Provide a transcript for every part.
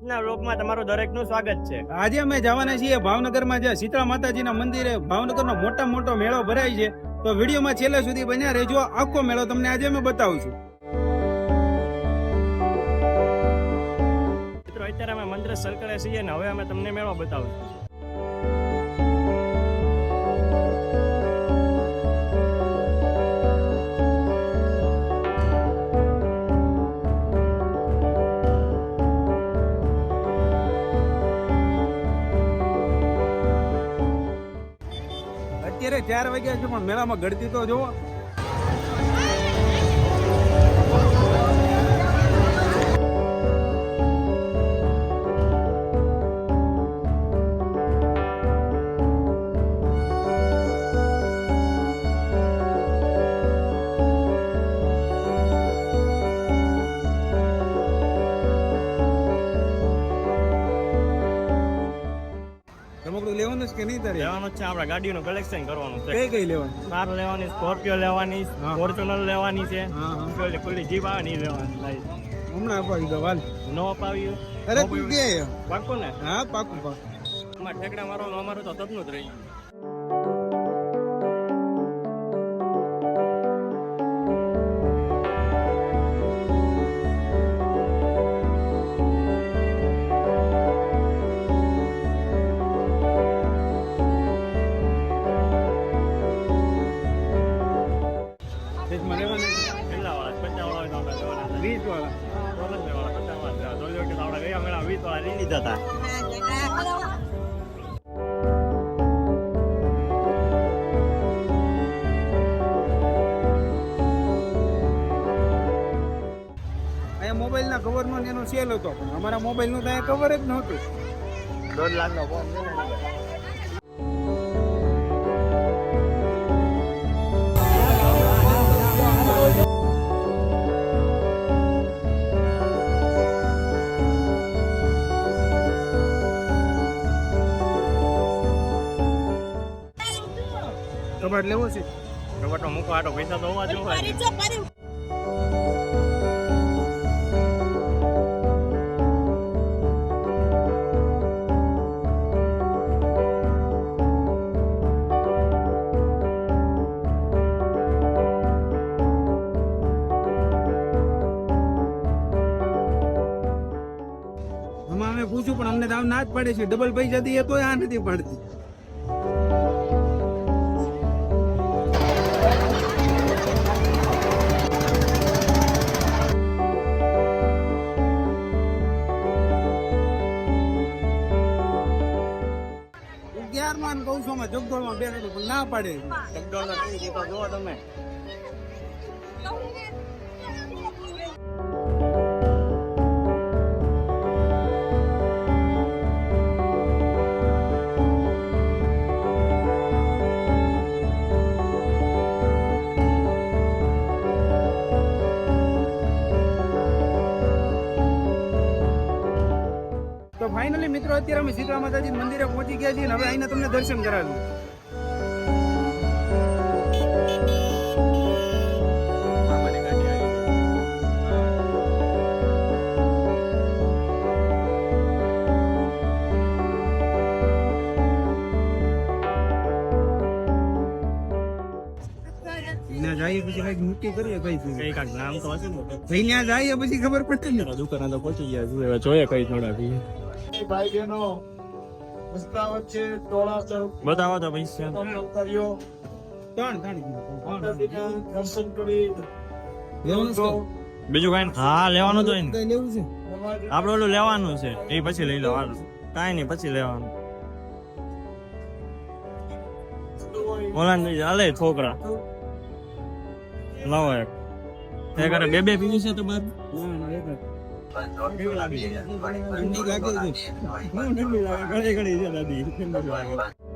ના લોકમાં તમારું દરેકનું સ્વાગત છે. આજે અમે જવાના છીએ ભાવનગરમાં જે શીતળા માતાજીના મંદિરે ભાવનગરનો મોટા મોટો મેળો ભરાય છે. તો વિડીયોમાં છેલ્લે સુધી બન્યા રહેજો. આખો મેળો તમને આજે અમે બતાવું છું મિત્રો અત્યારે અમે મંત્ર સર્કલે છીએ ને હવે અમે તમને મેળો બતાવું અત્યારે ચાર વાગ્યા છે પણ મેળામાં ગળતી તો જોવો. રમકડું લેવાનું છે કે નહીં તારે? લેવાનું છે આપણે ગાડીનું કલેક્શન કરવાનું છે. કઈ કઈ લેવાનું? કાર લેવાની સ્કોર્પિયો લેવાની. ફોર્ચ્યુનર લેવાની છે. ખુલ્લી જીપ આવે ને લેવાની લાઈ. હમણાં અપાવી દો વાલ નો અપાવ્યું અરે તું કે પાકું ને? હા પાકું પાકું અમારે ઠેકડા મારવાનું અમારું તો તપનું જ રહી કે આપણે ગયા મેળા અહીંયા મોબાઈલના કવરનો એનો સેલ હતો, પણ અમારા મોબાઈલનું તો અહીંયા કવર જ નહોતું. દોઢ લાખ નો. ફોન કબાટ લેવો છે? રબટો મૂકો આટો પૈસા તો હોવા જોઈએ પૂછ્યું પણ અમને દાવ ના જ પાડે છે. ડબલ પૈસા દઈએ તોય આ નથી પાડતી. કૌશોમાં જગદોળમાં પણ ના પાડે. ચકડોળ જુઓ તમે. ફાઇનલી મિત્રો અત્યારે અમે શીતળા માતાજી મંદિરે પહોંચી ગયા છીએ અને હવે અહીંના તમને દર્શન કરાવ્યું જઈએ પછી કંઈક નક્કી કરીએ કઈ કઈ કાંઈક નામ તો હશે ને. ભાઈ ત્યાં જઈએ પછી ખબર પડશે ને. દુકાન તો પહોંચી ગયા જોઈએ કઈ થોડા બી ભાઈ બહેનો. મુસ્કાવત વચ્ચે ટોળા ચૌક. બતાવો તો તમે ઉતાર્યો ત્રણ ત્રણ દર્શન કરી. લેવાનું છે? બીજું કઈ હા લેવાનું તો છે? આપણે ઓલું લેવાનું છે. એ પછી લઈ લો હાલ. કાંઈ નહીં પછી લેવાનું. ઓલા હાલે છોકરા. લાવો એક. બે બે પીવી છે તો લાગી ઠંડી ઘણી ઘણી છે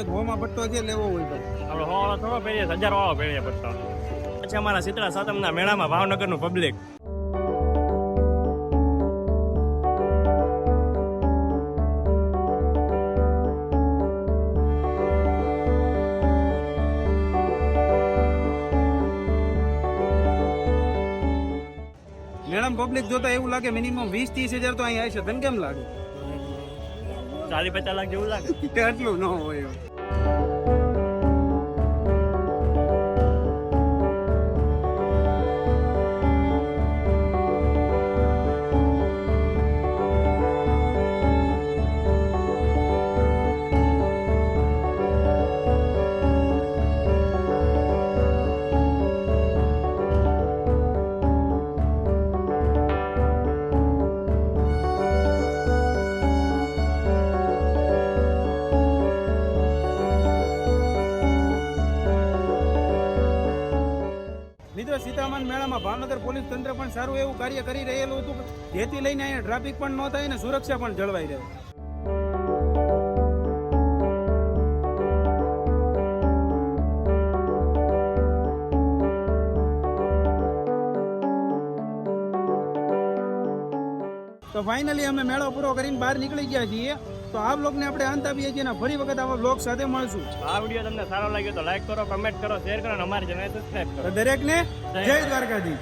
તમને ધોવામાં પટ્ટો જે લેવો હોય તો. આપણે હો વાળો થોડો પહેરીએ હજાર વાળો પહેરીએ પટ્ટો. પછી અમારા શીતળા સાતમના મેળામાં ભાવનગરનું પબ્લિક મેડમ પબ્લિક જોતા એવું લાગે મિનિમમ વીસ ત્રીસ હજાર તો અહીંયા હશે. તને કેમ લાગે? ચાલી પચાસ લાખ જેવું લાગે. આટલું ન હોય. એમ. મેળામાં ભાવનગર પોલીસ તંત્ર પણ સારું એવું કાર્ય કરી રહેલું હતું જેથી લઈને અહીંયા ટ્રાફિક પણ ન થાય અને સુરક્ષા પણ જળવાઈ રહે તો ફાઇનલી અમે મેળો પૂરો કરીને બહાર નીકળી ગયા છીએ તો આ બ્લોગને આપણે અંત આપીએ છીએ ફરી વખત આવા બ્લોગ સાથે મળશું. આ વીડિયો તમને સારો લાગ્યો તો લાઈક કરો કમેન્ટ કરો શેર કરો અને અમારી ચેનલ સબસ્ક્રાઈબ કરો. દરેકને જય દ્વારકાજી